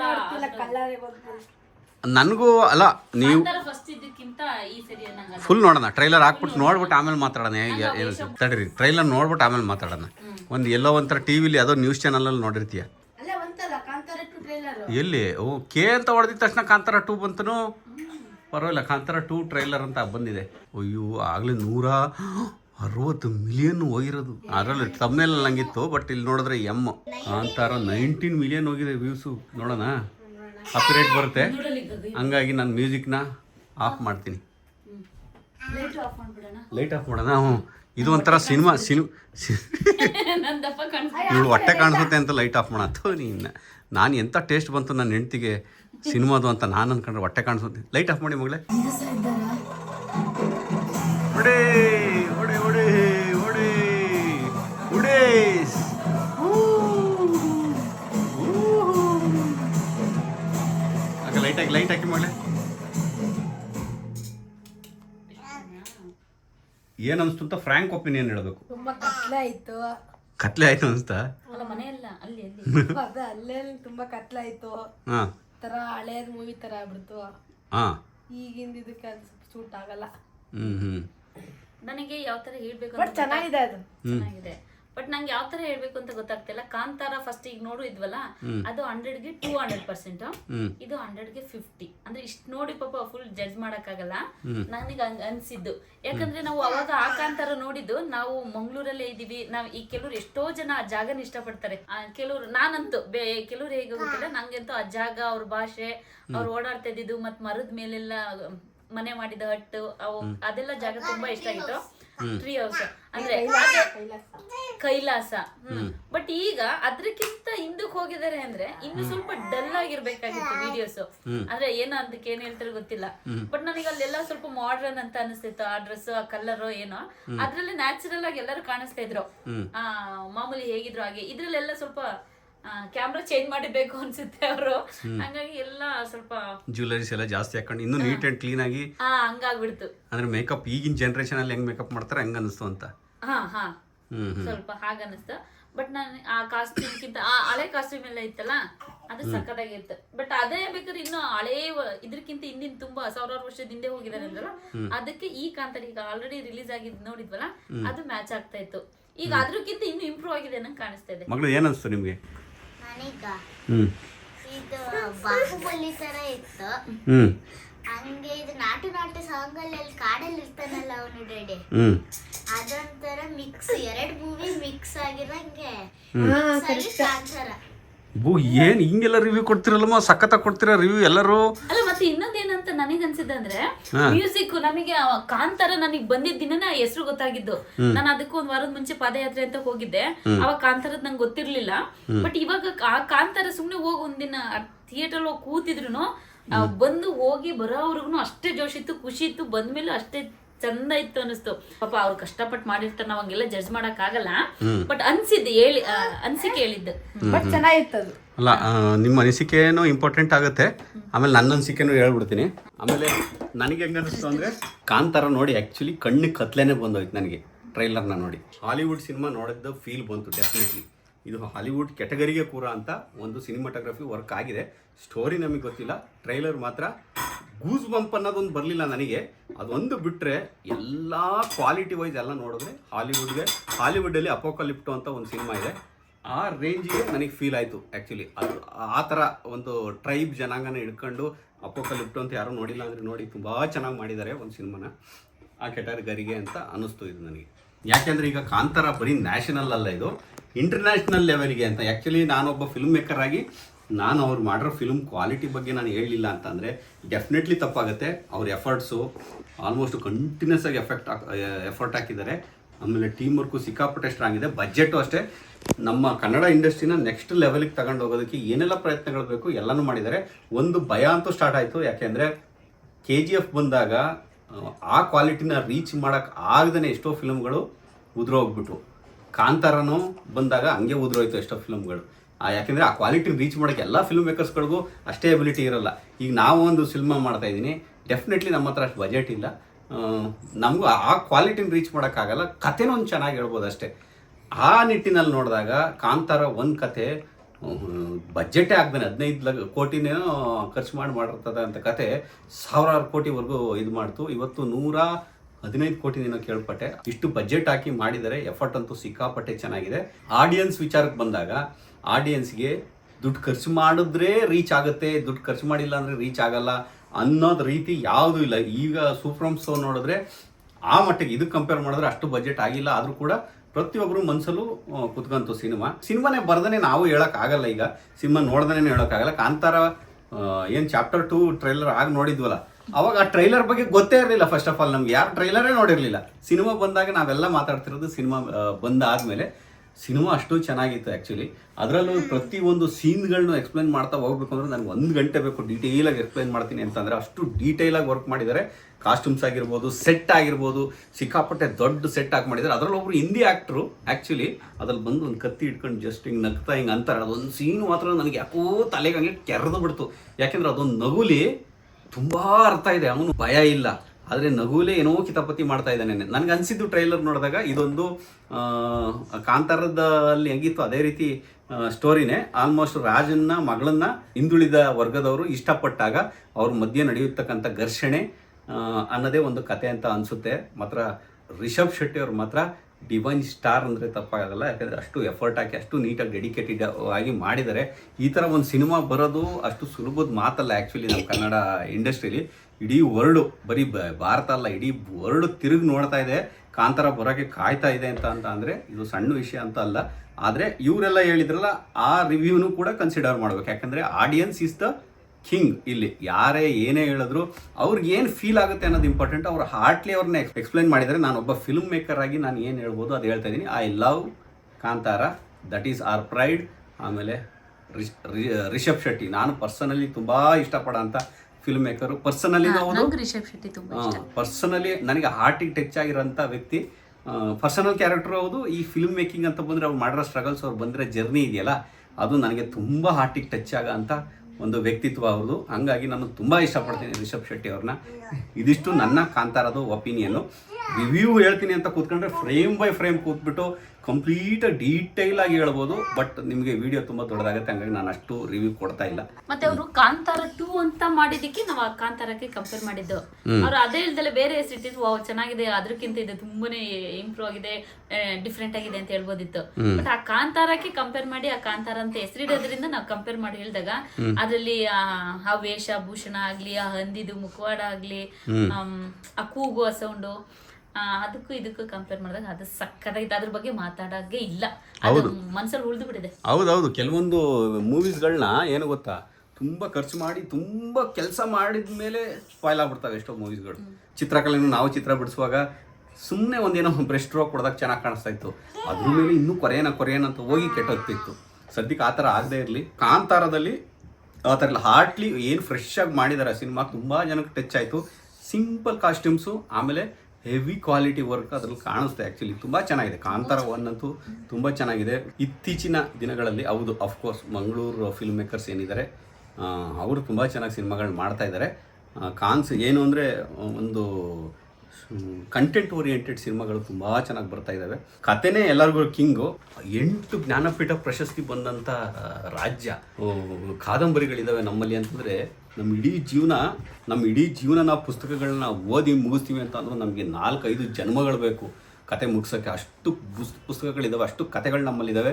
ನನಗೂ ಅಲ್ಲ ನೀವು ಫುಲ್ ನೋಡೋಣ ಟ್ರೈಲರ್ ಹಾಕ್ಬಿಟ್ಟು ನೋಡ್ಬಿಟ್ಟು ಆಮೇಲೆ ಮಾತಾಡೋಣ. ಏನು ತಡೀರಿ ಟ್ರೈಲರ್ ನೋಡ್ಬಿಟ್ಟು ಆಮೇಲೆ ಮಾತಾಡೋಣ. ಒಂದು ಎಲ್ಲೋ ಒಂಥರ ಟಿ ವಿಲಿ ಯಾವುದೋ ನ್ಯೂಸ್ ಚಾನಲಲ್ಲಿ ನೋಡಿರ್ತೀಯ. ಎಲ್ಲಿ? ಓ ಕೆ ಅಂತ ಹೊಡೆದಿದ ತಕ್ಷಣ ಕಾಂತಾರ ಟೂ ಬಂತನು? ಪರವಾಗಿಲ್ಲ ಕಾಂತಾರ ಟೂ ಟ್ರೈಲರ್ ಅಂತ ಬಂದಿದೆ. ಅಯ್ಯೋ ಆಗಲೇ ನೂರ ಅರವತ್ತು ಮಿಲಿಯನ್ ಹೋಗಿರೋದು. ಅದರಲ್ಲಿ ತಮ್ಮನೆಲ್ಲ ನಂಗಿತ್ತು ಬಟ್ ಇಲ್ಲಿ ನೋಡಿದ್ರೆ ಎಂ ಕಾಂತಾರ ನೈನ್ಟೀನ್ ಮಿಲಿಯನ್ ಹೋಗಿದೆ ವ್ಯೂಸು ನೋಡೋಣ. ಕಾಪಿರೈಟ್ ಬರುತ್ತೆ. ಹಂಗಾಗಿ ನಾನು ಮ್ಯೂಸಿಕ್ನ ಆಫ್ ಮಾಡ್ತೀನಿ. ಲೈಟ್ ಆಫ್ ಮಾಡ್ಬಿಡೋಣ. ಲೈಟ್ ಆಫ್ ಮಾಡೋಣ? ಹ್ಞೂ ಇದು ಒಂಥರ ಸಿನಿಮಾ ಸಿನಿಮಾ ನಂದಪ್ಪ ಕಾಣಿಸ್ತಾ ಇವಳು ಹೊಟ್ಟೆ ಕಾಣಿಸುತ್ತೆ ಅಂತ ಲೈಟ್ ಆಫ್ ಮಾಡತ್ತು ನೀನು ನಾನು ಎಂಥ ಟೇಸ್ಟ್ ಬಂತು ನನ್ನ ಹೆಂಡ್ತಿಗೆ ಸಿನಿಮಾದು ಅಂತ ನಾನು ಅನ್ಕೊಂಡ್ರೆ ಹೊಟ್ಟೆ ಕಾಣಿಸುತ್ತೆ. ಲೈಟ್ ಆಫ್ ಮಾಡಿ ಮಗಳೇ. ಒಡೆ ಒಡೆ ಒಡೆ ಒಡೆ ಒಡೆ ಲೈಟ್ ಹಾಕಿ ಲೈಟ್ ಹಾಕಿ ಮಗಳೇ. ಏನು ಅನ್ಸ್ತು ಅಂತ ಫ್ರ್ಯಾಂಕ್ ಒಪಿನಿಯನ್ ಹೇಳಬೇಕು. ತುಂಬಾ ಕತ್ಲೆ ಆಯ್ತು. ಕತ್ಲೆ ಆಯ್ತು ಅನ್ಸ್ತಾ ಅಲ್ಲ ಮನೆಯಲ್ಲ ಅಲ್ಲಿ ಅಲ್ಲಿ. ಅದ ಅಲ್ಲೇ ತುಂಬಾ ಕತ್ಲೆ ಆಯ್ತು. ಹಾಂ. ತರ ಹಳೇದ್ ಮೂವಿ ತರ ಆಗ್ಬಿಡ್ತು. ಹಾಂ. ಈಗಿಂದ ಇದಕ್ಕೆ ಅದು ಸೂಟ್ ಆಗಲ್ಲ. ಹ್ಮ್ ಹ್ಮ್. ನನಗೆ ಯಾವ ತರ ಹೇಳ್ಬೇಕು ಬಟ್ ಅಂತ ಚೆನ್ನಾಗಿದೆ ಅದು. ಚೆನ್ನಾಗಿದೆ. ಬಟ್ ನಂಗೆ ಯಾವ ತರ ಹೇಳ್ಬೇಕು ಅಂತ ಗೊತ್ತಾಗ್ತಿಲ್ಲ ಕಾಂತಾರ ಫಸ್ಟ್ ಈಗ ನೋಡು ಇದ್ವಲ್ಲ ಅದು ಹಂಡ್ರೆಡ್ಗೆ ಟೂ ಹಂಡ್ರೆಡ್ ಪರ್ಸೆಂಟ್ ಇದು ಹಂಡ್ರೆಡ್ಗೆ ಫಿಫ್ಟಿ ಅಂದ್ರೆ ಇಷ್ಟ ನೋಡಿ ಪಾಪ ಫುಲ್ ಜಡ್ಜ್ ಮಾಡಕ್ಕಾಗಲ್ಲ. ನನಗೆ ಅನ್ಸಿದ್ದು. ಯಾಕಂದ್ರೆ ನಾವು ಅವಾಗ ಆ ಕಾಂತಾರ ನೋಡಿದ್ದು ನಾವು ಮಂಗ್ಳೂರಲ್ಲೇ ಇದೀವಿ ನಾವ್ ಈ ಕೆಲವ್ರು ಎಷ್ಟೋ ಜನ ಆ ಜಾಗನ ಇಷ್ಟಪಡ್ತಾರೆ. ಕೆಲವ್ರು ನಾನಂತೂ ಬೇ ಕೆಲವ್ರು ಹೇಗೆ ಗೊತ್ತಿಲ್ಲ ನಂಗಂತೂ ಆ ಜಾಗ ಅವ್ರ ಭಾಷೆ ಅವ್ರು ಓಡಾಡ್ತಾ ಇದ್ದಿದ್ದು ಮತ್ ಮರದ ಮೇಲೆಲ್ಲ ಮನೆ ಮಾಡಿದ ಹಟ್ಟು ಅವು ಅದೆಲ್ಲ ಜಾಗ ತುಂಬಾ ಇಷ್ಟ ಆಗಿತ್ತು. ಟ್ರೀ ಹೌಸ್ ಅಂದ್ರೆ ಕೈಲಾಸ. ಬಟ್ ಈಗ ಅದ್ರಕ್ಕಿಂತ ಹಿಂದಕ್ ಹೋಗಿದ್ದಾರೆ ಅಂದ್ರೆ ಇನ್ನು ಸ್ವಲ್ಪ ಡಲ್ ಆಗಿರ್ಬೇಕಾಗಿತ್ತು ವಿಡಿಯೋಸ್ ಅಂದ್ರೆ ಏನೋ ಅದಕ್ಕೆ ಏನ್ ಹೇಳ್ತಾರೆ ಗೊತ್ತಿಲ್ಲ. ಬಟ್ ನನಗೆ ಅಲ್ಲೆಲ್ಲ ಸ್ವಲ್ಪ ಮಾಡ್ರನ್ ಅಂತ ಅನಿಸ್ತಿತ್ತು. ಆ ಡ್ರೆಸ್ ಆ ಕಲರ್ ಏನೋ. ಅದ್ರಲ್ಲಿ ನ್ಯಾಚುರಲ್ ಆಗಿ ಎಲ್ಲರೂ ಕಾಣಿಸ್ತಾ ಇದ್ರು. ಆ ಮಾಮೂಲಿ ಹೇಗಿದ್ರು ಹಾಗೆ. ಇದ್ರಲ್ಲೆಲ್ಲ ಸ್ವಲ್ಪ ಕ್ಯಾಮ್ರಾ ಚೇಂಜ್ ಮಾಡಿಬೇಕು ಅನ್ಸುತ್ತೆ ಅವರು. ಹಂಗಾಗಿ ಎಲ್ಲ ಸ್ವಲ್ಪ ಜ್ಯುವೆಲರೀಸ್ ಎಲ್ಲ ಜಾಸ್ತಿ ಹಾಕೊಂಡು ಇನ್ನೂ ನೀಟ್ ಅಂಡ್ ಕ್ಲೀನ್ ಆಗಿ ಹಾ ಹಂಗಾಗ್ಬಿಡ್ತು. ಅಂದ್ರೆ ಮೇಕಪ್ ಈಗಿನ ಜನರೇಷನ್ ಅಲ್ಲಿ ಹೆಂಗ್ ಮೇಕಪ್ ಮಾಡ್ತಾರೆ ಹಂಗ ಅನಿಸ್ತು ಅಂತ. ಹಾ ಹಾ. ಸ್ವಲ್ಪ ಹಾಗ ಅನಿಸ್ತು ಬಟ್ ನಾನು ಆ ಕಾಸ್ಟ್ಯೂಮ್ಗಿಂತ ಆ ಹಳೆ ಕಾಸ್ಟ್ಯೂಮ್ ಎಲ್ಲ ಇತ್ತಲ್ಲ ಅದು ಸಕ್ಕತ್ತಾಗಿತ್ತು ಬಟ್ ಅದೇ ಬೇಕಾದ್ರೆ ಇನ್ನು ಹಳೆ ಇದ್ರಕ್ಕಿಂತ ಹಿಂದಿನ ತುಂಬಾ ಸಾವಿರಾರು ವರ್ಷದ ಹಿಂದೆ ಹೋಗಿದ್ದಾರೆ ಅಂದ್ರಲ್ಲ ಅದಕ್ಕೆ ಈ ಕಾಂತಾರ ಈಗ ಆಲ್ರೆಡಿ ರಿಲೀಸ್ ಆಗಿದ್ ನೋಡಿದ್ವಲ್ಲ ಅದು ಮ್ಯಾಚ್ ಆಗ್ತಾ ಇತ್ತು. ಈಗ ಅದ್ರಕ್ಕಿಂತ ಇನ್ನು ಇಂಪ್ರೂವ್ ಆಗಿದೆ ನಂಗೆ ಕಾಣಿಸ್ತಾ ಇದೆ. ಮಗಳು ಏನ್ ಅನ್ಸ್ತು ನಿಮ್ಗೆ? ಹ್ಮ್. ಇದು ಬಾಹುಬಲಿ ತರ ಇತ್ತು. ಹ್ಮ್. ಹಂಗೆ ಇದು ನಾಟು ನಾಟು ಸಾಂಗ್ ಅಲ್ಲಿ ಅಲ್ಲಿ ಕಾಡಲ್ಲಿ ಇರ್ತಾನಲ್ಲ ಅವನು ರೆಡಿ ಹ್ಮ್. ಅದೊಂಥರ ಮಿಕ್ಸ್ ಎರಡು ಮೂವಿ ಮಿಕ್ಸ್ ಆಗಿರಂಗೆ. ಸರಿ ಕಾಂತಾರ ಬೂ ಏನ್ ಹಿಂಗೆಲ್ಲ ರಿವ್ಯೂ ಕೊಡ್ತಿರಲ್ಲಮ್ಮ? ಸಖತ್ ಕೊಡ್ತೀರಾ ರಿವ್ಯೂ ಎಲ್ಲರೂ? ಅಲ್ಲ ಮತ್ತೆ ಇನ್ನೊಂದೇನಂತ ನನಗೆ ಅನ್ಸಿದ್ದಂದ್ರೆ. ಮ್ಯೂಸಿಕ್ ನಮಗೆ ಕಾಂತಾರ ನನಗೆ ಬಂದಿದ್ದ ದಿನನೇ ಹೆಸರು ಗೊತ್ತಾಗಿದ್ದು. ನಾನು ಅದಕ್ಕೂ ಒಂದ್ ವಾರದ ಮುಂಚೆ ಪಾದಯಾತ್ರೆ ಅಂತ ಹೋಗಿದ್ದೆ. ಅವಾಗ ಕಾಂತಾರದ್ ನಂಗೆ ಗೊತ್ತಿರ್ಲಿಲ್ಲ. ಬಟ್ ಇವಾಗ ಆ ಕಾಂತಾರ ಸುಮ್ನೆ ಹೋಗಿ ಒಂದಿನ ಥಿಯೇಟರ್ ಹೋಗಿ ಕೂತಿದ್ರು ಬಂದು ಹೋಗಿ ಬರೋವ್ರಿಗೂ ಅಷ್ಟೇ ಜೋಶ್ ಇತ್ತು ಖುಷಿ ಇತ್ತು ಬಂದ್ಮೇಲೆ ಅಷ್ಟೇ ಚಂದ ಇತ್ತು ಅನಿಸ್ತು ಪಾಪ ಅವ್ರು ಕಷ್ಟಪಟ್ಟು ಮಾಡಿರ್ತಾರೆ ನಾವ್ ಹಂಗೆಲ್ಲ ಜಡ್ಜ್ ಮಾಡಕ್ ಆಗಲ್ಲ. ಬಟ್ ಅನ್ಸಿದ್ದು ಹೇಳಿ ಅನ್ಸಿಕೆ ಹೇಳಿದ್ದು. ಬಟ್ ಚೆನ್ನಾಗಿತ್ತು ಅದು. ಅಲ್ಲ ನಿಮ್ಮ ಅನಿಸಿಕೆನೂ ಇಂಪಾರ್ಟೆಂಟ್ ಆಗುತ್ತೆ. ಆಮೇಲೆ ನನ್ನ ಅನಿಸಿಕೆನೂ ಹೇಳ್ಬಿಡ್ತೀನಿ. ಆಮೇಲೆ ನನಗೆ ಹೆಂಗ್ ಅನಿಸ್ತು ಅಂದ್ರೆ ಕಾಂತಾರ ನೋಡಿ ಆಕ್ಚುಲಿ ಕಣ್ಣು ಕತ್ಲೇನೆ ಬಂದೋಯ್ತು ನನಗೆ ಟ್ರೈಲರ್ನ ನೋಡಿ. ಹಾಲಿವುಡ್ ಸಿನಿಮಾ ನೋಡಿದ್ದ ಫೀಲ್ ಬಂತು ಡೆಫಿನೆಟ್ಲಿ ಇದು ಹಾಲಿವುಡ್ ಕೆಟಗರಿಗೆ ಕೂರ ಅಂತ ಒಂದು ಸಿನಿಮಾಟೋಗ್ರಫಿ ವರ್ಕ್ ಆಗಿದೆ. ಸ್ಟೋರಿ ನಮಗೆ ಗೊತ್ತಿಲ್ಲ ಟ್ರೈಲರ್ ಮಾತ್ರ ಗೂಸ್ ಬಂಪ್ ಅನ್ನೋದೊಂದು ಬರಲಿಲ್ಲ ನನಗೆ. ಅದೊಂದು ಬಿಟ್ಟರೆ ಎಲ್ಲ ಕ್ವಾಲಿಟಿ ವೈಸ್ ಎಲ್ಲ ನೋಡಿದ್ರೆ ಹಾಲಿವುಡ್ಗೆ ಹಾಲಿವುಡಲ್ಲಿ ಅಪೋಕಲಿಪ್ಟೋ ಅಂತ ಒಂದು ಸಿನಿಮಾ ಇದೆ. ಆ ರೇಂಜಿಗೆ ನನಗೆ ಫೀಲ್ ಆಯಿತು ಆ್ಯಕ್ಚುಲಿ ಅದು ಆ ಥರ ಒಂದು ಟ್ರೈಬ್ ಜನಾಂಗನ ಹಿಡ್ಕೊಂಡು ಅಪೋಕಲಿಪ್ಟು ಅಂತ ಯಾರೂ ನೋಡಿಲ್ಲ ಅಂದರೆ ನೋಡಿ ತುಂಬ ಚೆನ್ನಾಗಿ ಮಾಡಿದ್ದಾರೆ ಒಂದು ಸಿನಿಮಾನ. ಆ ಕೆಟಗರಿಗೆ ಅಂತ ಅನ್ನಿಸ್ತು ಇದು ನನಗೆ. ಯಾಕೆಂದರೆ ಈಗ ಕಾಂತಾರ ಬರೀ ನ್ಯಾಷನಲ್ ಅಲ್ಲ ಇದು ಇಂಟರ್ನ್ಯಾಷನಲ್ ಲೆವೆಲ್ಗೆ ಅಂತ. ಆ್ಯಕ್ಚುಲಿ ನಾನೊಬ್ಬ ಫಿಲ್ಮ್ ಮೇಕರ್ ಆಗಿ ನಾನು ಅವ್ರು ಮಾಡಿರೋ ಫಿಲ್ಮ್ ಕ್ವಾಲಿಟಿ ಬಗ್ಗೆ ನಾನು ಹೇಳಲಿಲ್ಲ ಅಂತಂದರೆ ಡೆಫಿನೆಟ್ಲಿ ತಪ್ಪಾಗುತ್ತೆ. ಅವ್ರ ಎಫರ್ಟ್ಸು ಆಲ್ಮೋಸ್ಟ್ ಕಂಟಿನ್ಯೂಸ್ ಆಗಿ ಎಫೆಕ್ಟ್ ಎಫರ್ಟ್ ಹಾಕಿದ್ದಾರೆ. ಆಮೇಲೆ ಟೀಮ್ ವರ್ಕು ಸಿಕ್ಕಾಪಟ್ಟೆ ಸ್ಟ್ರಾಂಗ್ ಇದೆ. ಬಜೆಟು ಅಷ್ಟೇ. ನಮ್ಮ ಕನ್ನಡ ಇಂಡಸ್ಟ್ರಿನ ನೆಕ್ಸ್ಟ್ ಲೆವೆಲ್ಗೆ ತಗೊಂಡು ಹೋಗೋದಕ್ಕೆ ಏನೆಲ್ಲ ಪ್ರಯತ್ನಗಳು ಬೇಕು ಎಲ್ಲನೂ ಮಾಡಿದ್ದಾರೆ. ಒಂದು ಭಯ ಅಂತೂ ಸ್ಟಾರ್ಟ್ ಆಯಿತು. ಯಾಕೆಂದರೆ ಕೆ ಜಿ ಎಫ್ ಬಂದಾಗ, ಆ ಕ್ವಾಲಿಟಿನ ರೀಚ್ ಮಾಡೋಕ್ಕೆ ಆಗದೇ ಎಷ್ಟೋ ಫಿಲಮ್ಗಳು ಉದುರೋಗ್ಬಿಟ್ವು. ಕಾಂತಾರನೂ ಬಂದಾಗ ಹಂಗೆ ಉದುರೋಯ್ತು ಎಷ್ಟೋ ಫಿಲ್ಮ್ಗಳು ಯಾಕೆಂದ್ರೆ ಆ ಕ್ವಾಲಿಟಿ ರೀಚ್ ಮಾಡೋಕ್ಕೆ ಎಲ್ಲ ಫಿಲ್ಮ್ ಮೇಕರ್ಸ್ಗಳಿಗೂ ಅಷ್ಟೇ ಅಬಿಲಿಟಿ ಇರಲ್ಲ. ಈಗ ನಾವು ಒಂದು ಸಿನಿಮಾ ಮಾಡ್ತಾ ಇದ್ದೀನಿ. ಡೆಫಿನೆಟ್ಲಿ ನಮ್ಮ ಹತ್ರ ಅಷ್ಟು ಬಜೆಟ್ ಇಲ್ಲ. ನಮಗೂ ಆ ಕ್ವಾಲಿಟಿನ ರೀಚ್ ಮಾಡೋಕ್ಕಾಗಲ್ಲ. ಕಥೆನೂ ಒಂದು ಚೆನ್ನಾಗಿ ಹೇಳ್ಬೋದು ಅಷ್ಟೇ. ಆ ನಿಟ್ಟಿನಲ್ಲಿ ನೋಡಿದಾಗ ಕಾಂತಾರ ಒಂದು ಕತೆ ಬಜೆಟೇ ಆಗ್ತಾನೆ ಹದಿನೈದು ಲಕ್ಷ ಕೋಟಿನೇನೋ ಖರ್ಚು ಮಾಡಿ ಮಾಡಿರ್ತದೆ ಅಂತ ಕತೆ ಸಾವಿರಾರು ಕೋಟಿವರೆಗೂ ಇದು ಮಾಡ್ತು. ಇವತ್ತು ನೂರ ಹದಿನೈದು ಕೋಟಿನೇನೋ ಕೇಳ್ಪಟ್ಟೆ. ಇಷ್ಟು ಬಜೆಟ್ ಹಾಕಿ ಮಾಡಿದರೆ ಎಫರ್ಟ್ ಅಂತೂ ಸಿಕ್ಕಾಪಟ್ಟೆ ಚೆನ್ನಾಗಿದೆ. ಆಡಿಯನ್ಸ್ ವಿಚಾರಕ್ಕೆ ಬಂದಾಗ ಆಡಿಯನ್ಸ್ಗೆ ದುಡ್ಡು ಖರ್ಚು ಮಾಡಿದ್ರೆ ರೀಚ್ ಆಗುತ್ತೆ, ದುಡ್ಡು ಖರ್ಚು ಮಾಡಿಲ್ಲ ಅಂದರೆ ರೀಚ್ ಆಗಲ್ಲ ಅನ್ನೋದು ರೀತಿ ಯಾವುದೂ ಇಲ್ಲ. ಈಗ ಸೂಪ್ರಮ್ ಸೋ ನೋಡಿದ್ರೆ ಆ ಮಟ್ಟಿಗೆ ಇದಕ್ಕೆ ಕಂಪೇರ್ ಮಾಡಿದ್ರೆ ಅಷ್ಟು ಬಜೆಟ್ ಆಗಿಲ್ಲ. ಆದರೂ ಕೂಡ ಪ್ರತಿಯೊಬ್ಬರು ಮನಸ್ಸಲ್ಲೂ ಕುತ್ಕಂತು ಸಿನಿಮಾ. ಸಿನಿಮಾನೇ ಬರ್ದನೆ ನಾವು ಹೇಳೋಕ್ಕಾಗಲ್ಲ ಈಗ. ಸಿನಿಮಾ ನೋಡ್ದೇ ಹೇಳೋಕ್ಕಾಗಲ್ಲ ಕಾಂತಾರ ಏನು ಚಾಪ್ಟರ್ ಟು ಟ್ರೈಲರ್ ಆಗಿ ನೋಡಿದ್ವಲ್ಲ, ಅವಾಗ ಆ ಟ್ರೈಲರ್ ಬಗ್ಗೆ ಗೊತ್ತೇ ಇರಲಿಲ್ಲ ಫಸ್ಟ್ ಆಫ್ ಆಲ್ ನಮ್ಗೆ. ಯಾರು ಟ್ರೈಲರೇ ನೋಡಿರಲಿಲ್ಲ. ಸಿನಿಮಾ ಬಂದಾಗ ನಾವೆಲ್ಲ ಮಾತಾಡ್ತಿರೋದು ಸಿನಿಮಾ ಬಂದಾದ್ಮೇಲೆ. ಸಿನಿಮಾ ಅಷ್ಟು ಚೆನ್ನಾಗಿತ್ತು ಆ್ಯಕ್ಚುಲಿ ಅದರಲ್ಲೂ ಪ್ರತಿಯೊಂದು ಸೀನ್ಗಳನ್ನ ಎಕ್ಸ್ಪ್ಲೈನ್ ಮಾಡ್ತಾ ಹೋಗ್ಬೇಕು ಅಂದ್ರೆ ನನಗೆ ಒಂದು ಗಂಟೆ ಬೇಕು ಡೀಟೇಲಾಗಿ ಎಕ್ಸ್ಪ್ಲೈನ್ ಮಾಡ್ತೀನಿ ಅಂತಂದರೆ ಅಷ್ಟು ಡೀಟೇಲಾಗಿ ವರ್ಕ್ ಮಾಡಿದ್ದಾರೆ ಕಾಸ್ಟ್ಯೂಮ್ಸ್ ಆಗಿರ್ಬೋದು ಸೆಟ್ ಆಗಿರ್ಬೋದು ಸಿಕ್ಕಾಪಟ್ಟೆ ದೊಡ್ಡ ಸೆಟ್ ಹಾಕಿ ಮಾಡಿದ್ದಾರೆ ಅದರಲ್ಲಿ ಒಬ್ರು ಹಿಂದಿ ಆ್ಯಕ್ಟ್ರು ಆ್ಯಕ್ಚುಲಿ ಅದ್ರಲ್ಲಿ ಬಂದು ಒಂದು ಕತ್ತಿ ಇಟ್ಕೊಂಡು ಜಸ್ಟ್ ಹಿಂಗೆ ನಗ್ತಾ ಹಿಂಗೆ ಅಂತಾರೆ. ಅದೊಂದು ಸೀನ್ ಮಾತ್ರ ನನಗೆ ಯಾಕೋ ತಲೆಗೆ ಹಂಗೆ ಕೆರೆದು ಬಿಡ್ತು. ಯಾಕೆಂದ್ರೆ ಅದೊಂದು ನಗುಲಿ ತುಂಬಾ ಅರ್ಥ ಇದೆ. ಅವನು ಭಯ ಇಲ್ಲ. ಆದರೆ ನಗುಲೇ ಏನೋ ಕಿತಾಪತಿ ಮಾಡ್ತಾ ಇದ್ದಾನೆ ನನಗೆ ಅನಿಸಿದ್ದು ಟ್ರೈಲರ್ ನೋಡಿದಾಗ ಇದೊಂದು ಕಾಂತಾರದಲ್ಲಿ ಹೆಂಗಿತ್ತು ಅದೇ ರೀತಿ ಸ್ಟೋರಿನೇ ಆಲ್ಮೋಸ್ಟ್ ರಾಜನ್ನ, ಮಗಳನ್ನ ಹಿಂದುಳಿದ ವರ್ಗದವರು ಇಷ್ಟಪಟ್ಟಾಗ ಅವ್ರ ಮಧ್ಯೆ ನಡೆಯುತ್ತಕ್ಕಂಥ ಘರ್ಷಣೆ ಅನ್ನೋದೇ ಒಂದು ಕತೆ ಅಂತ ಅನಿಸುತ್ತೆ. ಮಾತ್ರ ರಿಷಬ್ ಶೆಟ್ಟಿ ಅವ್ರು ಮಾತ್ರ ಡಿವೈನ್ ಸ್ಟಾರ್ ಅಂದರೆ ತಪ್ಪಾಗಲ್ಲ. ಯಾಕಂದರೆ ಅಷ್ಟು ಎಫರ್ಟ್ ಹಾಕಿ, ಅಷ್ಟು ನೀಟಾಗಿ ಡೆಡಿಕೇಟೆಡ್ ಆಗಿ ಮಾಡಿದ್ದಾರೆ. ಈ ಥರ ಒಂದು ಸಿನಿಮಾ ಬರೋದು ಅಷ್ಟು ಸುಲಭದ ಮಾತಲ್ಲ ಆ್ಯಕ್ಚುಲಿ ನಮ್ಮ ಕನ್ನಡ ಇಂಡಸ್ಟ್ರೀಲಿ ಇಡೀ ವರ್ಲ್ಡು ಬರೀ ಭಾರತ ಅಲ್ಲ, ಇಡೀ ವರ್ಲ್ಡ್ ತಿರುಗಿ ನೋಡ್ತಾ ಇದೆ, ಕಾಂತಾರ ಬರೋಕ್ಕೆ ಕಾಯ್ತಾ ಇದೆ ಅಂತ ಅಂತ ಅಂದರೆ ಇದು ಸಣ್ಣ ವಿಷಯ ಅಂತ ಅಲ್ಲ. ಆದರೆ ಇವರೆಲ್ಲ ಹೇಳಿದ್ರಲ್ಲ, ಆ ರಿವ್ಯೂನು ಕೂಡ ಕನ್ಸಿಡರ್ ಮಾಡ್ಬೇಕು. ಯಾಕಂದರೆ ಆಡಿಯನ್ಸ್ ಇಸ್ ದ ಕಿಂಗ್ ಇಲ್ಲಿ. ಯಾರೇ ಏನೇ ಹೇಳಿದ್ರು ಅವ್ರಿಗೆ ಏನು ಫೀಲ್ ಆಗುತ್ತೆ ಅನ್ನೋದು ಇಂಪಾರ್ಟೆಂಟ್ ಅವ್ರ ಹಾರ್ಟ್ಲಿ ಅವ್ರನ್ನ ಎಕ್ಸ್ಪ್ಲೈನ್ ಮಾಡಿದರೆ ನಾನು ಒಬ್ಬ ಫಿಲ್ಮ್ ಮೇಕರ್ ಆಗಿ ನಾನು ಏನು ಹೇಳ್ಬೋದು ಅದು ಹೇಳ್ತಾ ಇದ್ದೀನಿ I love Kantara. That is our pride ಆಮೇಲೆ ರಿಷ್- ರಿಷಬ್ ಶೆಟ್ಟಿ. ನಾನು ಪರ್ಸನಲಿ ತುಂಬ ಇಷ್ಟಪಡೋ ಫಿಲ್ಮ್ ಮೇಕರ್ ಪರ್ಸನಲಿ ಹೌದು. ನಂಗೆ ರಿಷಬ್ ಶೆಟ್ಟಿ ತುಂಬಾ ಇಷ್ಟ. ಪರ್ಸನಲಿ ನನಗೆ ಹಾರ್ಟಿಗೆ ಟಚ್ ಆಗಿರೋಂಥ ವ್ಯಕ್ತಿ ಪರ್ಸನಲ್ ಕ್ಯಾರೆಕ್ಟರ್ ಹೌದು. ಈ ಫಿಲ್ಮ್ ಮೇಕಿಂಗ್ ಅಂತ ಬಂದರೆ ಅವ್ರು ಮಾಡಿರೋ ಸ್ಟ್ರಗಲ್ಸ್ ಅವ್ರು ಬಂದಿರೋ ಜರ್ನಿ ಇದೆಯಲ್ಲ ಅದು ನನಗೆ ತುಂಬ ಹಾರ್ಟಿಗೆ ಟಚ್ ಆಗೋ ಅಂತ ಒಂದು ವ್ಯಕ್ತಿತ್ವ ಅವ್ರದ್ದು. ಹಂಗಾಗಿ ನಾನು ತುಂಬ ಇಷ್ಟಪಡ್ತೀನಿ ರಿಷಬ್ ಶೆಟ್ಟಿ ಅವ್ರನ್ನ. ಇದಿಷ್ಟು ನನ್ನ ಕಾಂತಾರದು ಒಪಿನಿಯನು ರಿವ್ಯೂ ಹೇಳ್ತೀನಿ ಅಂತ ಕೂತ್ಕೊಂಡ್ರೆ ಫ್ರೇಮ್ ಬೈ ಫ್ರೇಮ್ ಕೂತ್ಬಿಟ್ಟು ಕಂಪ್ಲೀಟ್ ಡೀಟೈಲ್ ಆಗಿ ಹೇಳ್ಬೋದು ಬಟ್ ನಿಮಗೆ ವಿಡಿಯೋ ತುಂಬಾ ದೊಡ್ಡದಾಗುತ್ತೆ ಹಂಗಾಗಿ ನಾನು ಅಷ್ಟು ರಿವ್ಯೂ ಕೊಡ್ತಾ ಇಲ್ಲ. ಮತ್ತೆ ಅವರು ಕಾಂತಾರ ಟೂ ಅಂತ ಮಾಡಿದಕ್ಕೆ ನಾವು ಆ ಕಾಂತಾರಕ್ಕೆ ಕಂಪೇರ್ ಮಾಡಿದ್ದು. ಅವ್ರು ಅದೇ ಇಲ್ದಲೆ ಬೇರೆ ಹೆಸರಿಟ್ಟಿದ್ರು ವಾವ್ ಚೆನ್ನಾಗಿದೆ ಅದಕ್ಕಿಂತ ಇದು ತುಂಬಾನೇ ಇಂಪ್ರೂವ್ ಆಗಿದೆ ಡಿಫ್ರೆಂಟ್ ಆಗಿದೆ ಅಂತ ಹೇಳ್ಬೋದಿತ್ತು. ಬಟ್ ಆ ಕಾಂತಾರಕ್ಕೆ ಕಂಪೇರ್ ಮಾಡಿ ಆ ಕಾಂತಾರ ಅಂತ ಹೆಸರಿಡೋದ್ರಿಂದ ನಾವು ಕಂಪೇರ್ ಮಾಡಿ ಹೇಳಿದಾಗ ಅದ್ರಲ್ಲಿ ಆ ವೇಷಭೂಷಣ ವೇಷ ಭೂಷಣ ಆಗ್ಲಿ ಆ ಹಂದಿದು ಮುಖವಾಡ ಆಗ್ಲಿ ಆ ಕೂಗು ಆ ಸೌಂಡು ಅದಕ್ಕೂ ಇದಕ್ಕೂ ಕಂಪೇರ್ ಮಾಡಿದಾಗ ಅದು ಸಕ್ಕತ್ತೈತೆ ಅದ್ರ ಬಗ್ಗೆ ಮಾತಾಡೋಕೆ ಇಲ್ಲ. ಅದು ಮನ್ಸಲ್ಲಿ ಉಳಿದು ಬಿಟ್ಟಿದೆ ಹೌದೌದು. ಕೆಲವೊಂದು ಮೂವೀಸ್ಗಳನ್ನ ಏನು ಗೊತ್ತಾ? ತುಂಬ ಖರ್ಚು ಮಾಡಿ ತುಂಬ ಕೆಲಸ ಮಾಡಿದ ಮೇಲೆ ಸ್ಪಾಯ್ಲ್ ಆಗ್ಬಿಡ್ತಾವೆ ಎಷ್ಟೋ ಮೂವೀಸ್ಗಳು ಚಿತ್ರಕಲೆಯನ್ನು ನಾವು ಚಿತ್ರ ಬಿಡಿಸುವಾಗ ಸುಮ್ಮನೆ ಒಂದೇನೋ ಬ್ರೆಸ್ಟ್ ಸ್ಟ್ರೋಕ್ ಕೊಡೋದಕ್ಕೆ ಚೆನ್ನಾಗಿ ಕಾಣಿಸ್ತಾ ಇತ್ತು. ಅದ್ರ ಮೇಲೆ ಇನ್ನೂ ಕೊರೆಯನ ಕೊರೆಯನ ಅಂತ ಹೋಗಿ ಕೆಟ್ಟೋಗ್ತಿತ್ತು. ಸದ್ಯಕ್ಕೆ ಆ ಥರ ಆಗದೇ ಇರಲಿ. ಕಾಂತಾರದಲ್ಲಿ ಆ ಥರ ಎಲ್ಲ ಹಾರ್ಟ್ಲಿ ಏನು ಫ್ರೆಶ್ ಆಗಿ ಮಾಡಿದ್ದಾರೆ ಸಿನಿಮಾ ತುಂಬ ಜನಕ್ಕೆ ಟಚ್ ಆಯಿತು. ಸಿಂಪಲ್ ಕಾಸ್ಟ್ಯೂಮ್ಸು ಆಮೇಲೆ ಹೆವಿ ಕ್ವಾಲಿಟಿ ವರ್ಕ್ ಅದ್ರಲ್ಲಿ ಕಾಣಿಸ್ತೆ ಆ್ಯಕ್ಚುಲಿ ತುಂಬ ಚೆನ್ನಾಗಿದೆ. ಕಾಂತಾರ ಒನ್ ಅಂತೂ ತುಂಬ ಚೆನ್ನಾಗಿದೆ. ಇತ್ತೀಚಿನ ದಿನಗಳಲ್ಲಿ ಹೌದು ಅಫ್ಕೋರ್ಸ್ ಮಂಗಳೂರು ಫಿಲ್ಮ್ ಮೇಕರ್ಸ್ ಏನಿದ್ದಾರೆ ಅವರು ತುಂಬ ಚೆನ್ನಾಗಿ ಸಿನಿಮಾಗಳು ಮಾಡ್ತಾ ಇದ್ದಾರೆ. ಕಾನ್ಸ್ ಏನು ಅಂದರೆ ಒಂದು ಕಂಟೆಂಟ್ ಓರಿಯೆಂಟೆಡ್ ಸಿನಿಮಾಗಳು ತುಂಬ ಚೆನ್ನಾಗಿ ಬರ್ತಾ ಇದ್ದಾವೆ. ಕತೆನೇ ಎಲ್ಲರಿಗೂ ಕಿಂಗು. ಎಂಟು ಜ್ಞಾನಪೀಠ ಪ್ರಶಸ್ತಿ ಬಂದಂಥ ರಾಜ್ಯ. ಕಾದಂಬರಿಗಳಿದಾವೆ ಕಾದಂಬರಿಗಳಿದ್ದಾವೆ ನಮ್ಮಲ್ಲಿ ಅಂತಂದರೆ ನಮ್ಮ ಇಡೀ ಜೀವನ ನಮ್ಮ ಇಡೀ ಜೀವನ ನಾವು ಪುಸ್ತಕಗಳನ್ನ ಓದಿ ಮುಗಿಸ್ತೀವಿ ಅಂತ ಅಂದ್ರೆ ನಮಗೆ ನಾಲ್ಕೈದು ಜನ್ಮಗಳು ಬೇಕು. ಕತೆ ಮುಗಿಸೋಕ್ಕೆ ಅಷ್ಟು ಪುಸ್ ಪುಸ್ತಕಗಳಿದ್ದಾವೆ ಅಷ್ಟು ಕತೆಗಳು ನಮ್ಮಲ್ಲಿದ್ದಾವೆ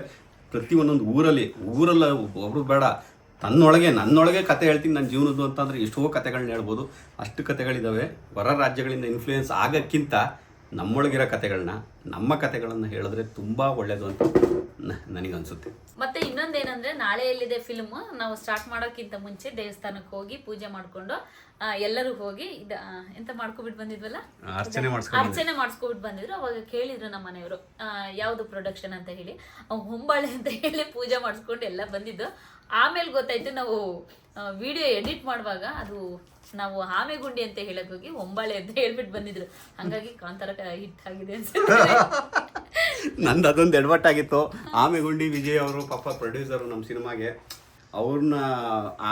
ಪ್ರತಿ ಒಂದೊಂದು ಊರಲ್ಲಿ, ಊರಲ್ಲ, ಒಬ್ರು ಬೇಡ. ತನ್ನೊಳಗೆ, ನನ್ನೊಳಗೆ ಕತೆ ಹೇಳ್ತೀನಿ ನನ್ನ ಜೀವನದ್ದು ಅಂತಂದರೆ ಎಷ್ಟೋ ಕತೆಗಳನ್ನ ಹೇಳ್ಬೋದು. ಅಷ್ಟು ಕತೆಗಳಿದ್ದಾವೆ ಹೊರ ರಾಜ್ಯಗಳಿಂದ ಇನ್ಫ್ಲೂಯೆನ್ಸ್ ಆಗೋಕ್ಕಿಂತ ನಮ್ಮೊಳಗಿರೋ ಕತೆಗಳನ್ನ ನಮ್ಮ ಕತೆಗಳನ್ನು ಹೇಳಿದ್ರೆ ತುಂಬ ಒಳ್ಳೆಯದು ಅಂತ ನನಗನ್ಸುತ್ತೆ. ಮತ್ತೆ ಇನ್ನೊಂದೇನಂದ್ರೆ ನಾಳೆ ಎಲ್ಲಿದೆ ಫಿಲ್ಮ್ ನಾವು ಸ್ಟಾರ್ಟ್ ಮಾಡೋಕ್ಕಿಂತ ಮುಂಚೆ ದೇವಸ್ಥಾನಕ್ಕೆ ಹೋಗಿ ಪೂಜೆ ಮಾಡ್ಕೊಂಡು ಎಲ್ಲರೂ ಹೋಗಿ ಇದ ಎಂತ ಮಾಡ್ಕೊಬಿಟ್ಟು ಬಂದಿದ್ವಲ್ಲ? ಅರ್ಚನೆ ಮಾಡಿಸ್ಕೊಬಿಟ್ಟು ಬಂದಿದ್ರು. ಅವಾಗ ಕೇಳಿದ್ರು ನಮ್ಮ ಮನೆಯವರು ಯಾವ್ದು ಪ್ರೊಡಕ್ಷನ್ ಅಂತ ಹೇಳಿ. ಹೊಂಬಾಳೆ ಅಂತ ಹೇಳಿ ಪೂಜೆ ಮಾಡಿಸ್ಕೊಂಡು ಎಲ್ಲ ಬಂದಿದ್ದು. ಆಮೇಲೆ ಗೊತ್ತಾಯ್ತು ನಾವು ವಿಡಿಯೋ ಎಡಿಟ್ ಮಾಡುವಾಗ ಅದು ನಾವು ಆಮೆಗುಂಡಿ ಅಂತ ಹೇಳಕ್ ಹೋಗಿ ಹೊಂಬಾಳೆ ಅಂತ ಹೇಳ್ಬಿಟ್ಟು ಬಂದಿದ್ರು. ಹಂಗಾಗಿ ಕಾಂತಾರ ಹಿಟ್ ಆಗಿದೆ ಅನ್ಸುತ್ತೆ. ನಂದು ಅದೊಂದು ಎಡವಟ್ಟಾಗಿತ್ತು. ಆಮೆಗುಂಡಿ ವಿಜಯ್ ಅವರು ಪಾಪ ಪ್ರೊಡ್ಯೂಸರು ನಮ್ಮ ಸಿನಿಮಾಗೆ ಅವ್ರನ್ನ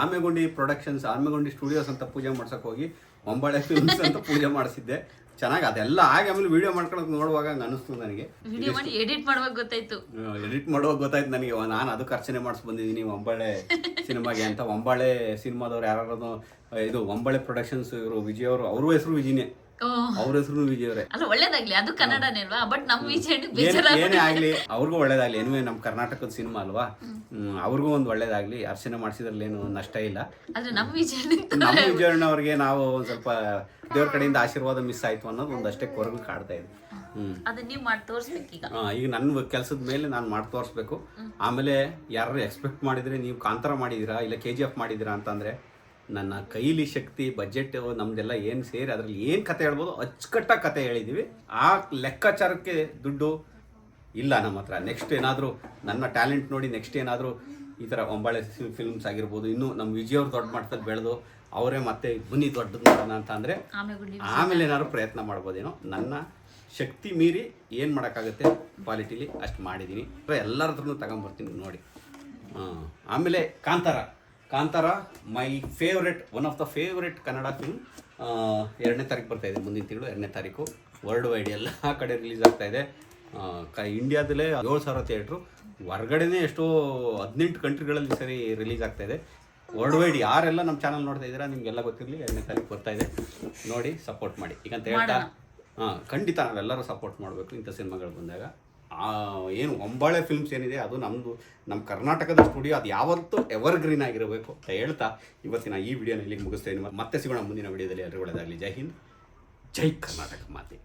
ಆಮೆಗುಂಡಿ ಪ್ರೊಡಕ್ಷನ್ಸ್ ಆಮೆಗುಂಡಿ ಸ್ಟುಡಿಯೋಸ್ ಅಂತ ಪೂಜೆ ಮಾಡ್ಸಕ್ಕೆ ಹೋಗಿ ಒಂಬಳೆ ಫಿಲ್ಮ್ಸ್ ಅಂತ ಪೂಜೆ ಮಾಡಿಸಿದ್ದೆ. ಚೆನ್ನಾಗಿ ಅದೆಲ್ಲ ಆಗಿ ಆಮೇಲೆ ವಿಡಿಯೋ ಮಾಡ್ಕೊಳಕ್ ನೋಡುವಾಗ ಹಂಗೆ ಅನಿಸ್ತು ನನಗೆ. ವಿಡಿಯೋ ಮಾಡಿ ಎಡಿಟ್ ಮಾಡುವಾಗ ಗೊತ್ತಾಯ್ತು. ಎಡಿಟ್ ಮಾಡುವಾಗ ಗೊತ್ತಾಯ್ತು ನನಗೆ. ನಾನು ಅದಕ್ಕೆ ಅರ್ಚನೆ ಮಾಡಿಸ್ ಬಂದಿದ್ದೀನಿ ಒಂಬಳೆ ಸಿನಿಮಾಗೆ ಅಂತ. ಒಂಬಳೆ ಸಿನಿಮಾದವ್ರು ಯಾರು ಇದು ಒಂಬಳೆ ಪ್ರೊಡಕ್ಷನ್ಸ್ ಇವರು ವಿಜಯ್ ಅವರು ಅವ್ರ ಹೆಸರು ವಿಜಯನೇ ಓ ಅವ್ರ ಹೆಸರು ವಿಜಯ್ ಅವರೇ ಅಲ್ಲ ಒಳ್ಳೇದಾಗ್ಲಿ ಅದು ಕನ್ನಡನೇ ಅಲ್ವಾ ಬಟ್ ನಮ್ಮ ವಿಜಯ್ ಏನ್- ಆಗ್ಲಿ ಅವ್ರಿಗೂ ಒಳ್ಳೇದಾಗ್ಲಿ. ಏನು ನಮ್ಮ ಕರ್ನಾಟಕದ ಸಿನಿಮಾ ಅಲ್ವಾ? ಹ್ಮ್, ಅವ್ರಿಗೂ ಒಂದು ಒಳ್ಳೇದಾಗ್ಲಿ. ಅರ್ಚನೆ ಮಾಡಿಸಿದ್ರಲ್ಲಿ ಏನು ನಷ್ಟ ಇಲ್ಲ. ಆದ್ರೆ ನಮ್ಮ ವಿಜಯ್ ನಮ್ಮ ವಿಜಯಣ್ಣ ಅವ್ರಿಗೆ ನಾವು ಒಂದ್ ಸ್ವಲ್ಪ ದೇವ್ರ ಕಡೆಯಿಂದ ಆಶೀರ್ವಾದ ಮಿಸ್ ಆಯ್ತು ಅನ್ನೋದು ಒಂದಷ್ಟೇ ಕೊರಗು ಕಾಡ್ತಾ ಇದೆ. ಅದನ್ನ ನೀವ್ ಮಾಡಿ ಆ, ಈಗ ನನ್ನ ಕೆಲಸದ ಮೇಲೆ ನಾನು ಮಾಡಿ ತೋರಿಸ್ಬೇಕು. ಆಮೇಲೆ ಯಾರು ಎಕ್ಸ್ಪೆಕ್ಟ್ ಮಾಡಿದ್ರೆ ನೀವು ಕಾಂತಾರ ಮಾಡಿದಿರಾ ಇಲ್ಲ ಕೆ ಜಿ ಎಫ್ ಮಾಡಿದಿರಾ ಅಂತಂದ್ರೆ ನನ್ನ ಕೈಲಿ ಶಕ್ತಿ ಬಜೆಟ್ ನಮ್ದೆಲ್ಲ ಏನು ಸೇರಿ ಅದ್ರಲ್ಲಿ ಏನು ಕತೆ ಹೇಳ್ಬೋದು ಅಚ್ಚುಕಟ್ಟಾಗಿ ಕತೆ ಹೇಳಿದ್ದೀವಿ ಆ ಲೆಕ್ಕಾಚಾರಕ್ಕೆ ದುಡ್ಡು ಇಲ್ಲ ನಮ್ಮ ಹತ್ರ. ನೆಕ್ಸ್ಟ್ ಏನಾದರೂ ನನ್ನ ಟ್ಯಾಲೆಂಟ್ ನೋಡಿ ನೆಕ್ಸ್ಟ್ ಏನಾದರೂ ಈ ಥರ ಒಂಬಾಳೆ ಫಿಲ್ಮ್ಸ್ ಆಗಿರ್ಬೋದು ಇನ್ನೂ ನಮ್ಮ ವಿಜಯ್ ಅವ್ರು ದೊಡ್ಡ ಮಟ್ಟದಲ್ಲಿ ಬೆಳೆದು ಅವರೇ ಮತ್ತೆ ಬನ್ನಿ ದೊಡ್ಡದು ಮಾಡೋಣ ಅಂತ ಅಂದರೆ ಆಮೇಲೆ ಏನಾದ್ರು ಪ್ರಯತ್ನ ಮಾಡ್ಬೋದೇನೋ. ನನ್ನ ಶಕ್ತಿ ಮೀರಿ ಏನು ಮಾಡೋಕ್ಕಾಗುತ್ತೆ ಕ್ವಾಲಿಟಿಲಿ ಅಷ್ಟು ಮಾಡಿದ್ದೀನಿ ಎಲ್ಲರ ಹತ್ರನೂ ತಗೊಂಬರ್ತೀನಿ ನೋಡಿ. ಆಮೇಲೆ Kantara. Kantara my favourite one of the favourite Kannada film ಎರಡನೇ ತಾರೀಕು ಬರ್ತಾ ಇದೆ ಮುಂದಿನ ತಿಂಗಳು ಎರಡನೇ ತಾರೀಕು. ವರ್ಲ್ಡ್ ವೈಡ್ ಎಲ್ಲ ಕಡೆ ರಿಲೀಸ್ ಆಗ್ತಾ ಇದೆ. ಕ ಇಂಡಿಯಾದಲ್ಲೇ ಏಳು ಸಾವಿರ ಥಿಯೇಟ್ರು ಹೊರ್ಗಡೆನೇ ಎಷ್ಟೋ ಹದಿನೆಂಟು ಕಂಟ್ರಿಗಳಲ್ಲಿ ಸರಿ ರಿಲೀಸ್ ಆಗ್ತಾ ಇದೆ. ವರ್ಲ್ಡ್ ವೈಡ್ ಯಾರೆಲ್ಲ ನಮ್ಮ ಚಾನಲ್ ನೋಡ್ತಾ ಇದ್ದೀರಾ ನಿಮಗೆಲ್ಲ ಗೊತ್ತಿರಲಿ ಎರಡನೇ ತಾರೀಕು ಬರ್ತಾ ಇದೆ. ನೋಡಿ ಸಪೋರ್ಟ್ ಮಾಡಿ. ಈಗಂತ ಹೇಳ್ತಾ ಹಾಂ ಖಂಡಿತ ನಾವೆಲ್ಲರೂ ಸಪೋರ್ಟ್ ಮಾಡಬೇಕು ಇಂಥ ಸಿನಿಮಾಗಳು ಬಂದಾಗ. ಏನು ಒಂಬಾಳೆ ಫಿಲ್ಮ್ಸ್ ಏನಿದೆ, ಅದು ನಮ್ಮದು ನಮ್ಮ ಕರ್ನಾಟಕದ ಸ್ಟುಡಿಯೋ ಅದು ಯಾವತ್ತೂ ಎವರ್ ಗ್ರೀನ್ ಆಗಿರಬೇಕು ಅಂತ ಹೇಳ್ತಾ ಇವತ್ತಿನ ಈ ವಿಡಿಯೋನ ಇಲ್ಲಿಗೆ ಮುಗಿಸ್ತೇನೆ. ಮತ್ತೆ ಸಿಗೋಣ ಮುಂದಿನ ವಿಡಿಯೋದಲ್ಲಿ ಎಲ್ಲರೂ ಒಳ್ಳೆಯದಾಗಲಿ ಜೈ ಹಿಂದ್, ಜೈ ಕರ್ನಾಟಕ ಮಾತೆ.